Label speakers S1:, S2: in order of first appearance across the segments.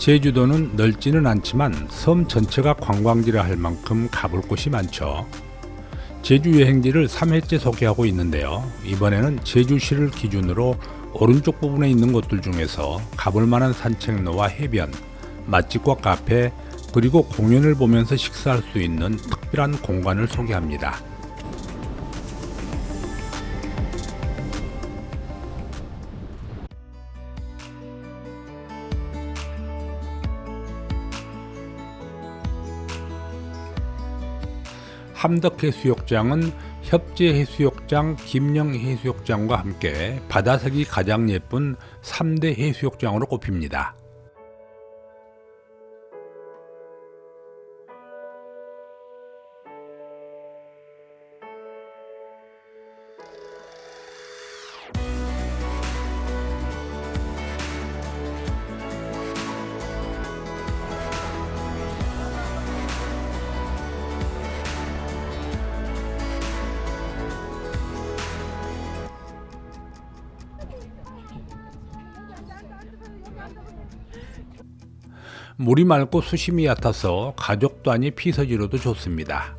S1: 제주도는 넓지는 않지만 섬 전체가 관광지라 할 만큼 가볼 곳이 많죠. 제주 여행지를 3회째 소개하고 있는데요. 이번에는 제주시를 기준으로 오른쪽 부분에 있는 곳들 중에서 가볼 만한 산책로와 해변, 맛집과 카페, 그리고 공연을 보면서 식사할 수 있는 특별한 공간을 소개합니다. 함덕해수욕장은 협재해수욕장, 김영해수욕장과 함께 바다색이 가장 예쁜 3대 해수욕장으로 꼽힙니다. 물이 맑고 수심이 얕아서 가족 단위 피서지로도 좋습니다.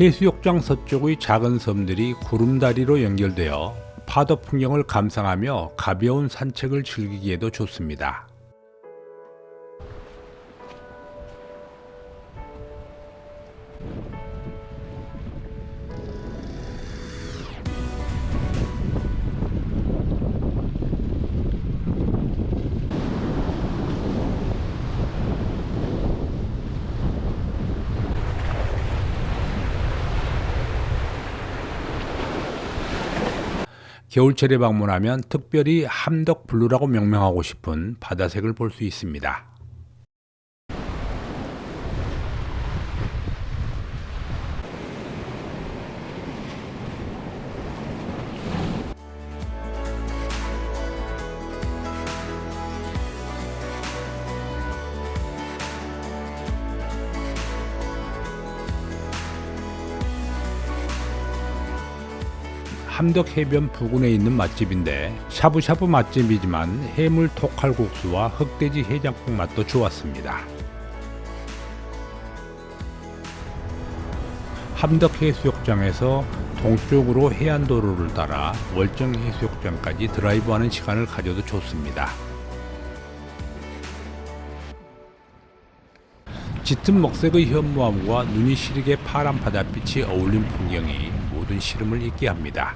S1: 해수욕장 서쪽의 작은 섬들이 구름다리로 연결되어 파도 풍경을 감상하며 가벼운 산책을 즐기기에도 좋습니다. 겨울철에 방문하면 특별히 함덕블루라고 명명하고 싶은 바다색을 볼 수 있습니다. 함덕 해변 부근에 있는 맛집인데 샤브샤브 맛집이지만 해물 토칼국수와 흑돼지 해장국 맛도 좋았습니다. 함덕 해수욕장에서 동쪽으로 해안도로를 따라 월정 해수욕장까지 드라이브하는 시간을 가져도 좋습니다. 짙은 먹색의 현무암과 눈이 시리게 파란 바닷빛이 어울린 풍경이 모든 시름을 잊게 합니다.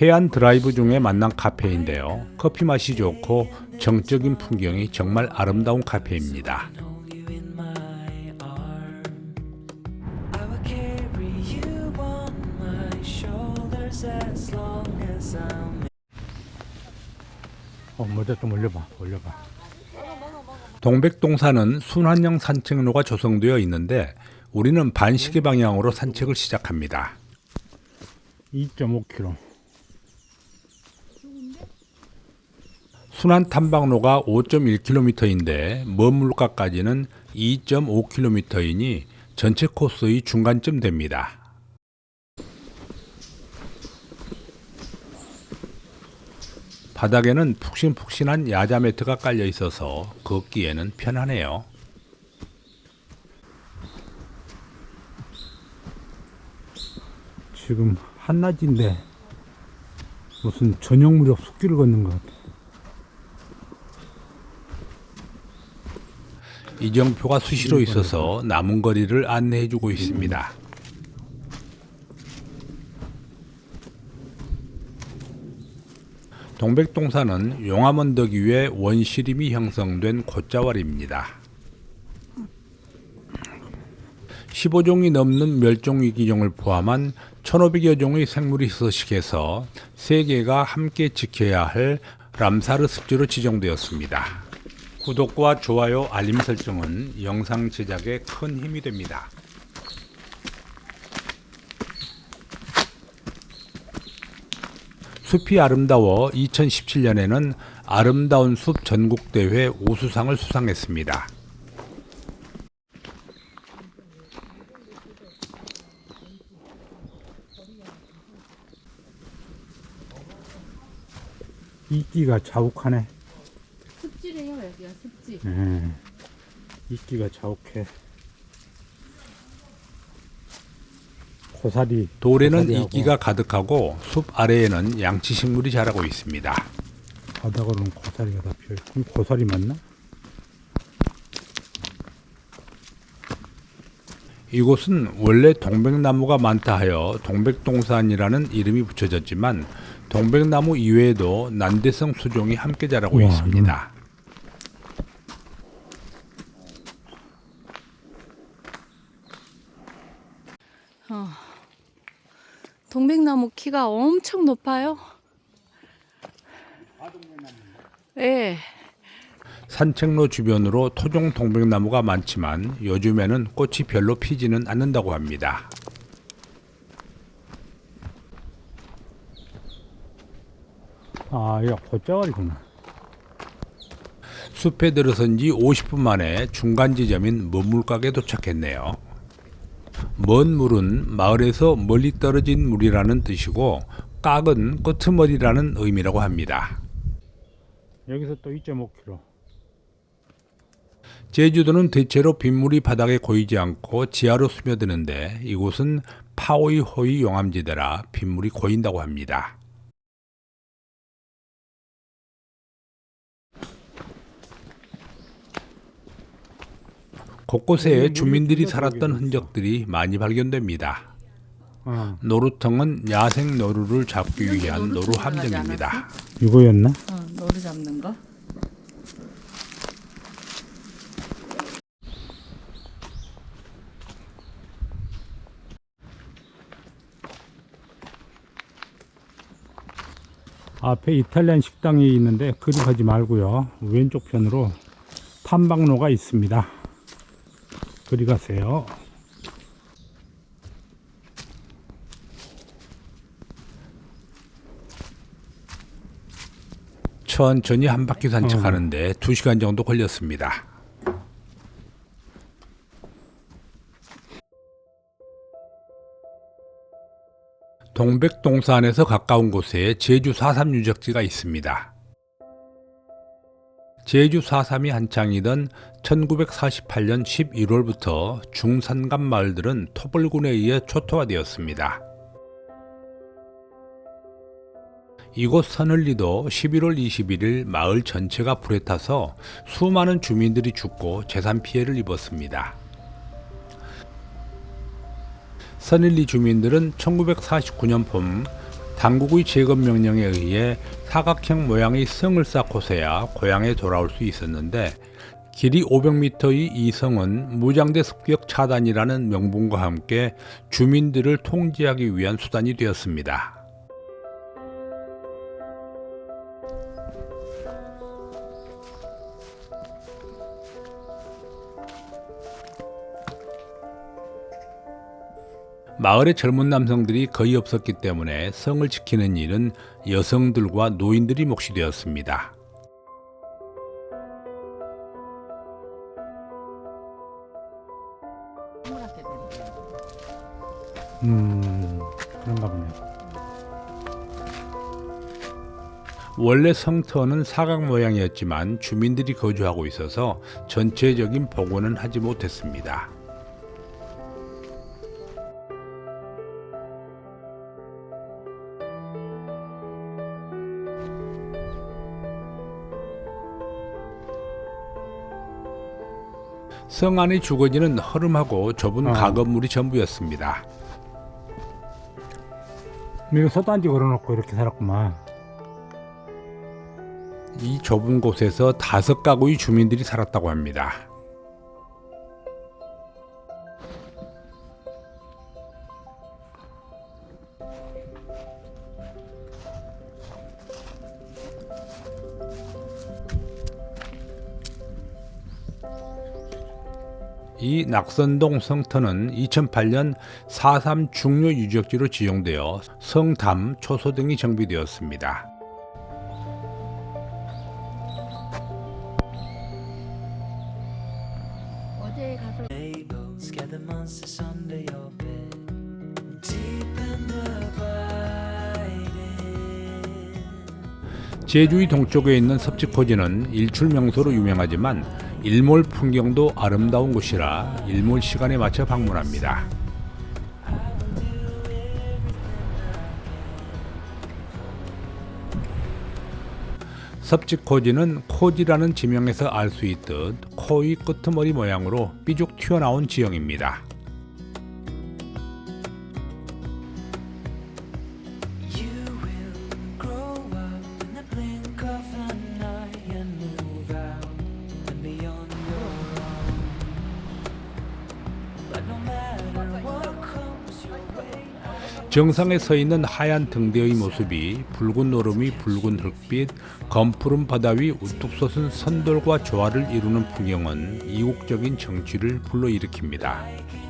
S1: 해안 드라이브 중에 만난 카페인데요. 커피 맛이 좋고 정적인 풍경이 정말 아름다운 카페입니다. 모자 좀 올려봐, 올려봐. 동백동산은 순환형 산책로가 조성되어 있는데 우리는 반시계 방향으로 산책을 시작합니다. 2.5km. 순환 탐방로가 5.1km인데 먼 물가까지는 2.5km이니 전체 코스의 중간쯤 됩니다. 바닥에는 푹신푹신한 야자 매트가 깔려 있어서 걷기에는 편하네요.
S2: 지금 한낮인데 무슨 저녁 무렵 숲길을 걷는 것 같아.
S1: 이정표가 수시로 있어서 남은 거리를 안내해주고 있습니다. 동백동산은 용암 언덕 위에 원시림이 형성된 곶자왈입니다. 15종이 넘는 멸종위기종을 포함한 1,500여 종의 생물이 서식해서 세계가 함께 지켜야 할 람사르 습지로 지정되었습니다. 구독과 좋아요, 알림 설정은 영상 제작에 큰 힘이 됩니다. 숲이 아름다워 2017년에는 아름다운 숲 전국대회 우수상을 수상했습니다.
S2: 이끼가 자욱하네.
S3: 습지래요 여기가 습지
S2: 예. 이끼가 자욱해. 고사리.
S1: 돌에는
S2: 고사리하고
S1: 이끼가 가득하고 숲 아래에는 양치 식물이 자라고 있습니다.
S2: 바닥으로는 고사리가 다 피어 있고 고사리 맞나?
S1: 이곳은 원래 동백나무가 많다 하여 동백동산이라는 이름이 붙여졌지만 동백나무 이외에도 난대성 수종이 함께 자라고
S2: 우와,
S1: 있습니다.
S3: 동백나무 키가 엄청 높아요 예
S1: 산책로 주변으로 토종 동백나무가 많지만 요즘에는 꽃이 별로 피지는 않는다고 합니다.
S2: 아, 이거 돗자갈이구나.
S1: 숲에 들어선 지 50분 만에 중간 지점인 먼물각에 도착했네요. 먼 물은 마을에서 멀리 떨어진 물이라는 뜻이고 깍은 끄트머리라는 의미라고 합니다.
S2: 여기서 또 2.5km.
S1: 제주도는 대체로 빗물이 바닥에 고이지 않고 지하로 스며드는데 이곳은 파오이 호이 용암지대라 빗물이 고인다고 합니다. 곳곳에 주민들이 살았던 흔적들이 많이 발견됩니다.
S2: 어,
S1: 노루통은 야생 노루를 잡기 위한 노루 함정입니다.
S2: 이거였나?
S3: 어, 노루 잡는 거
S2: 앞에 이탈리안 식당이 있는데 그리 가지 말고요. 왼쪽 편으로 탐방로가 있습니다. 그리 가세요.
S1: 천천히 한 바퀴 산책하는데 2시간 정도 걸렸습니다. 동백동산에서 가까운 곳에 제주 4.3 유적지가 있습니다. 제주 4.3이 한창이던 1948년 11월부터 중산간 마을들은 토벌군에 의해 초토화되었습니다. 이곳 서늘리도 11월 21일 마을 전체가 불에 타서 수많은 주민들이 죽고 재산 피해를 입었습니다. 서늘리 주민들은 1949년 봄 당국의 재건 명령에 의해 사각형 모양의 성을 쌓고 서야 고향에 돌아올 수 있었는데 길이 500m의 이 성은 무장대 습격 차단이라는 명분과 함께 주민들을 통제하기 위한 수단이 되었습니다. 마을의 젊은 남성들이 거의 없었기 때문에 성을 지키는 일은 여성들과 노인들이 몫이 되었습니다.
S2: 음, 그런가 보네.
S1: 원래 성터는 사각 모양이었지만 주민들이 거주하고 있어서 전체적인 복원은 하지 못했습니다. 성 안의 주거지는 허름하고 좁은
S2: 어.
S1: 가건물이 전부였습니다.
S2: 이거 서단지 걸어놓고 이렇게 살았구만.
S1: 이 좁은 곳에서 다섯 가구의 주민들이 살았다고 합니다. 이 낙선동 성터는 2008년 4.3 중요 유적지로 지정되어 성담, 초소 등이 정비되었습니다. 제주의 동쪽에 있는 섭지코지는 일출 명소로 유명하지만 일몰 풍경도 아름다운 곳이라 일몰 시간에 맞춰 방문합니다. 섭지코지는 코지라는 지명에서 알 수 있듯 코의 끄트머리 모양으로 삐죽 튀어나온 지형입니다. 정상에 서 있는 하얀 등대의 모습이 붉은 노름이 붉은 흙빛, 검푸른 바다 위 우뚝 솟은 선돌과 조화를 이루는 풍경은 이국적인 정취를 불러일으킵니다.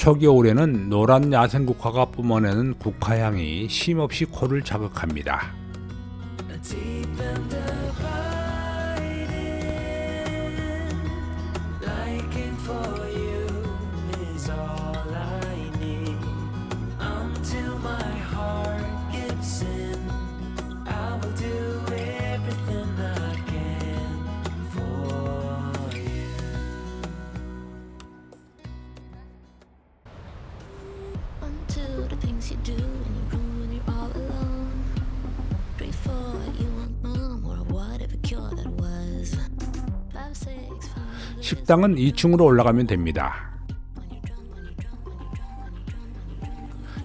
S1: 초겨울에는 노란 야생국화가 뿜어내는 국화향이 쉼없이 코를 자극합니다. 식당은 2층으로 올라가면 됩니다.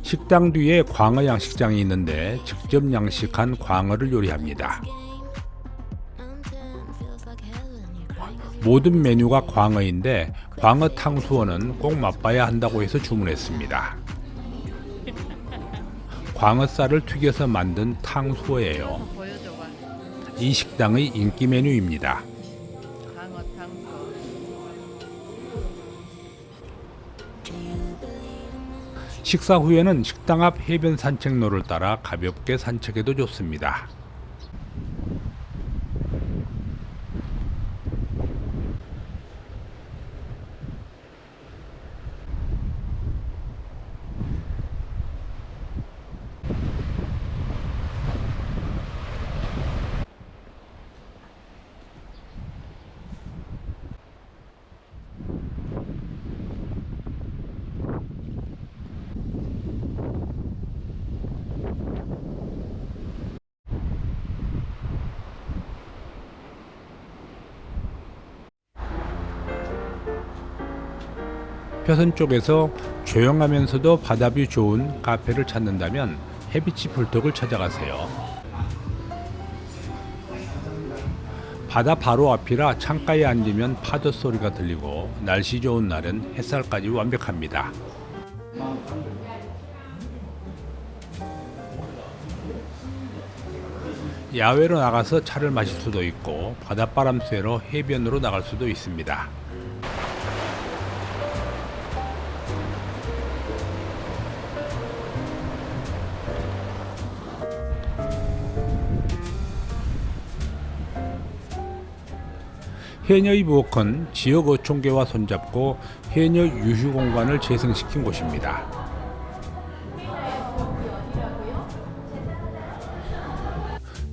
S1: 식당 뒤에 광어 양식장이 있는데 직접 양식한 광어를 요리합니다. 모든 메뉴가 광어인데 광어 탕수원은 꼭 맛봐야 한다고 해서 주문했습니다. 광어살을 튀겨서 만든 탕수어예요. 이 식당의 인기 메뉴입니다. 식사 후에는 식당 앞 해변 산책로를 따라 가볍게 산책해도 좋습니다. 표선 쪽에서 조용하면서도 바다뷰 좋은 카페를 찾는다면 해비치 불떡을 찾아가세요. 바다 바로 앞이라 창가에 앉으면 파도 소리가 들리고 날씨 좋은 날은 햇살까지 완벽합니다. 야외로 나가서 차를 마실 수도 있고 바닷바람 쐬러 해변으로 나갈 수도 있습니다. 해녀의 부엌은 지역 어촌계와 손잡고 해녀 유휴 공간을 재생시킨 곳입니다.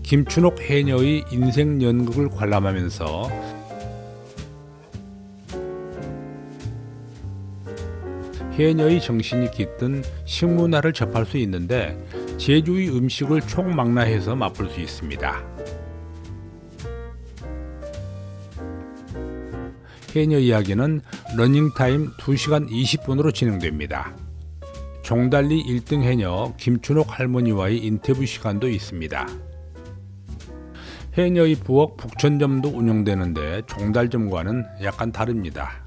S1: 김춘옥 해녀의 인생 연극을 관람하면서 해녀의 정신이 깃든 식문화를 접할 수 있는데 제주의 음식을 총망라해서 맛볼 수 있습니다. 해녀 이야기는 러닝타임 2시간 20분으로 진행됩니다. 종달리 1등 해녀 김춘옥 할머니와의 인터뷰 시간도 있습니다. 해녀의 부엌 북천점도 운영되는데 종달점과는 약간 다릅니다.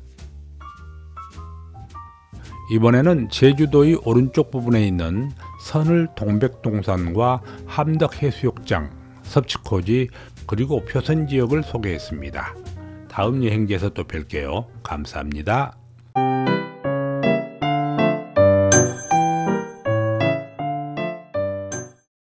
S1: 이번에는 제주도의 오른쪽 부분에 있는 선을 동백동산과 함덕해수욕장, 섭지코지 그리고 표선 지역을 소개했습니다. 다음 여행지에서 또 뵐게요. 감사합니다.